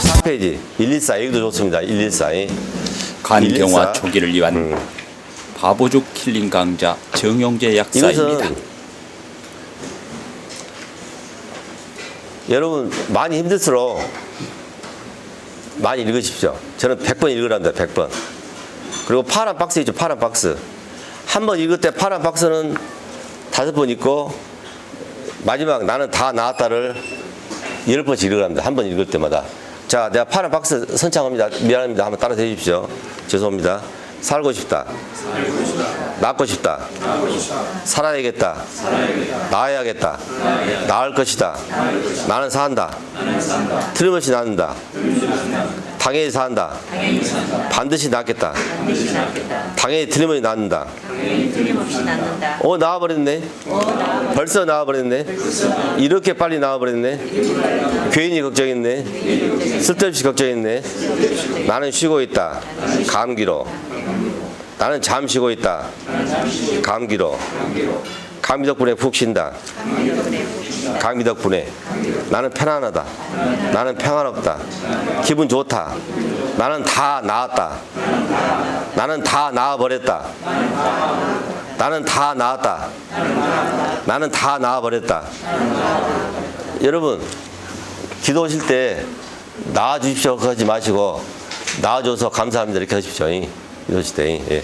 사페이지 114, 여기도 좋습니다. 114. 간경화 114. 초기를 위한 음. 바보죽 킬링 강자 정용재 약사입니다. 여러분 많이 힘들수록 많이 읽으십시오. 저는 100번 읽으랍니다. 100번. 그리고 파란 박스 있죠. 파란 박스. 한 번 읽을 때 파란 박스는 다섯 번 읽고 마지막 나는 다 나왔다를 열 번씩 읽으랍니다. 한 번 읽을 때마다. 자, 내가 파란 박스 선창합니다. 미안합니다. 한번 따라 해주십시오. 죄송합니다. 살고 싶다. 낳고 싶다. 살아야겠다. 나아야겠다. 나을 것이다. 나는 산다. 틀림없이 낳는다. 당연히 산다. 반드시 낳겠다. 당연히 틀림없이 낫는다. 어 나와버렸네. 벌써 나와버렸네. 이렇게 빨리 나와버렸네. 괜히 걱정했네. 쓸데없이 걱정했네. 나는 쉬고 있다. 감기로. 나는 잠 쉬고 있다. 감기로. 감기 덕분에 푹 쉰다. 감기 덕분에 나는 편안하다. 나는 평안없다. 기분 좋다. 나는 다 나았다. 나는 다 나아버렸다. 나는 다 나았다. 나는 다 나아버렸다. 여러분, 기도하실 때 나아주십시오. 하지 마시고, 나아줘서 감사합니다. 이렇게 하십시오. 이. 기도하실 때. 예.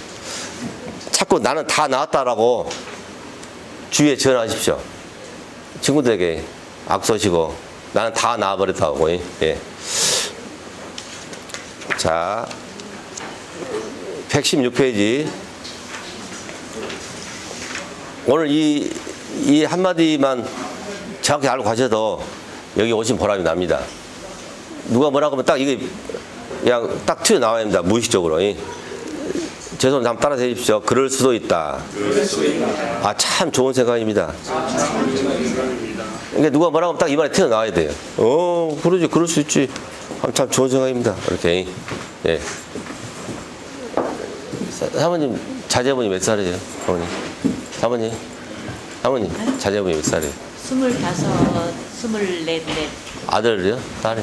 자꾸 나는 다 나았다라고 주위에 전하십시오. 친구들에게 악소시고, 나는 다 나아버렸다고. 예. 자, 116페이지. 오늘 이, 이 한마디만 정확히 알고 가셔도 여기 오신 보람이 납니다. 누가 뭐라고 하면 딱 이게 그냥 딱 튀어나와야 됩니다. 무의식적으로. 이. 죄송합니다. 한번 따라서 해주십시오. 그럴 수도 있다. 아, 참 좋은 생각입니다. 그러니까 누가 뭐라고 하면 딱 입안에 튀어나와야 돼요. 어, 그러지. 그럴 수 있지. 아, 참 좋은 생각입니다. 이렇게. 예. 사- 사모님, 자제분이 몇 살이에요? 사모님. 사모님. 사모님, 자제분이 몇 살이에요? 스물다섯, 스물넷, 넷. 아들이요? 딸이?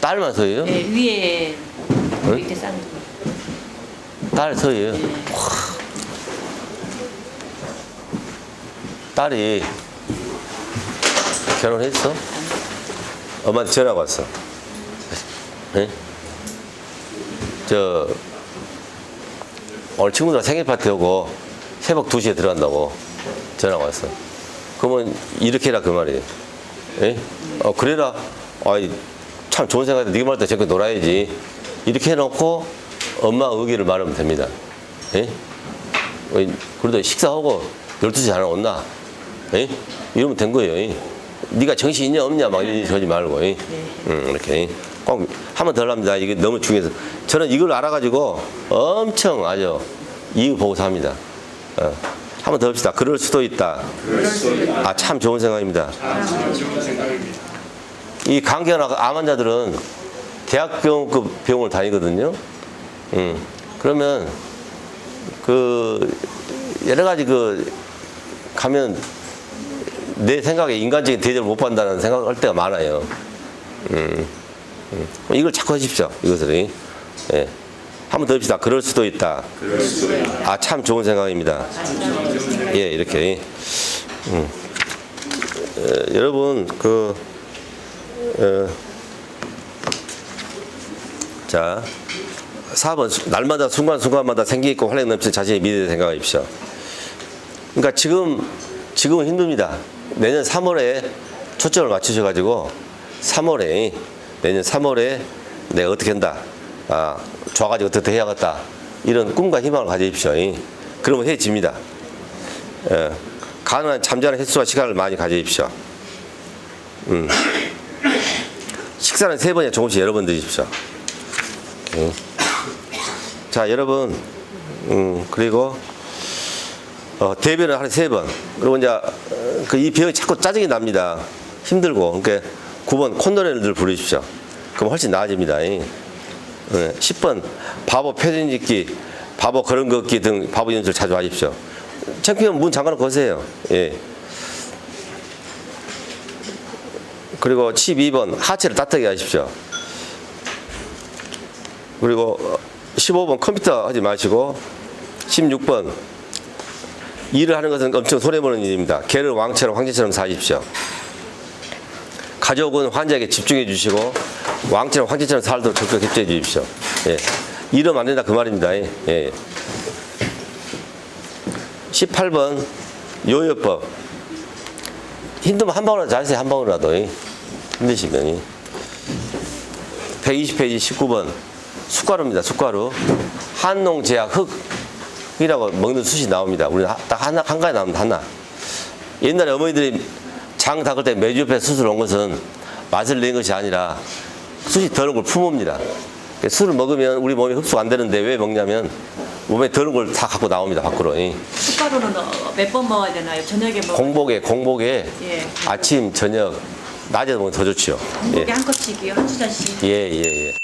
딸만 서예요? 네, 위에 밑에 쌍. 딸 서예요? 와. 딸이 결혼했어? 엄마한테 전화가 왔어. 예? 저, 오늘 친구들 생일 파티 오고 새벽 2시에 들어간다고 전화가 왔어. 그러면 이렇게 해라 그 말이에요. 예? 어, 그래라. 아이, 참 좋은 생각인데 네가 때 저렇게 놀아야지. 이렇게 해놓고 엄마 의기를 말하면 됩니다. 예? 어이, 그래도 식사하고 12시 잘 온나? 예? 이러면 된 거예요. 예? 네가 정신 있냐 없냐 막 이러지 말고 예? 음, 이렇게 꼭한번더 합니다. 이게 너무 중요해서 저는 이걸 알아가지고 엄청 아주 이유 보고 삽니다. 어. 한번더 합시다. 그럴 수도 있다. 아 참 좋은 생각입니다. 이 간경화 암 환자들은 대학병원급 병원을 다니거든요. 음. 그러면 그 여러 가지 그 가면 내 생각에 인간적인 대접을 못 받는다는 생각을 할 때가 많아요. 음. 음. 이걸 자꾸 하십시오. 이것을. 예. 한번더 합시다. 그럴 수도 있다. 아, 참 좋은 생각입니다. 예, 이렇게. 음. 에, 여러분, 그, 어, 자, 4번. 날마다 순간순간마다 생기있고 활력 넘치는 자신의 미래를 생각하십시오. 그러니까 지금, 지금은 힘듭니다. 내년 3월에 초점을 맞추셔가지고 3월에, 내년 3월에 내가 어떻게 한다. 아, 좋아가지고 어떻게 해야겠다. 이런 꿈과 희망을 가지십시오. 그러면 해집니다. 예, 가능한 잠자는 횟수와 시간을 많이 가지십시오. 음. 식사는 세 번에 조금씩 여러 번 드십시오. 예. 자, 여러분, 음, 그리고 어, 대변을 하루에 세 번. 그리고 이제 그 이 병이 자꾸 짜증이 납니다. 힘들고. 그러니까 9번 콘도레를 늘 부르십시오. 그럼 훨씬 나아집니다. 예. 10번 바보 표준 짓기, 바보 걸음 걷기 등 바보 연습을 자주 하십시오. 창피하면 문 잠가놓고 거세요. 예. 그리고 12번 하체를 따뜻하게 하십시오. 그리고 15번 컴퓨터 하지 마시고 16번 일을 하는 것은 엄청 손해보는 일입니다. 개를 왕처럼 황제처럼 사십시오. 가족은 환자에게 집중해 주시고 왕처럼 황제처럼 살도록 적극 협조해 주십시오. 예. 이러면 안 된다 그 말입니다. 예. 예. 18번 요요법 힘들면 한 방울이라도 자세히 한 방울이라도 예. 힘드시면 예. 120페이지 19번 숟가루입니다. 숟가루 한농제약 흙이라고 먹는 숯이 나옵니다. 우리 딱 하나 한 가지 나옵니다. 하나. 옛날에 어머니들이 장 닦을 때 메주 옆에 숯을 놓은 것은 맛을 낸 것이 아니라 숯이 더러운 걸 품읍니다. 그러니까 술을 먹으면 우리 몸에 흡수가 안 되는데 왜 먹냐면 몸에 더러운 걸 다 갖고 나옵니다. 밖으로. 예. 숟가루는 몇 번 먹어야 되나요? 저녁에 먹어. 공복에 공복에 예. 아침 저녁 낮에 먹으면 더 좋지요. 공복에 한 컵씩이요, 한 주자씩. 예, 예, 예.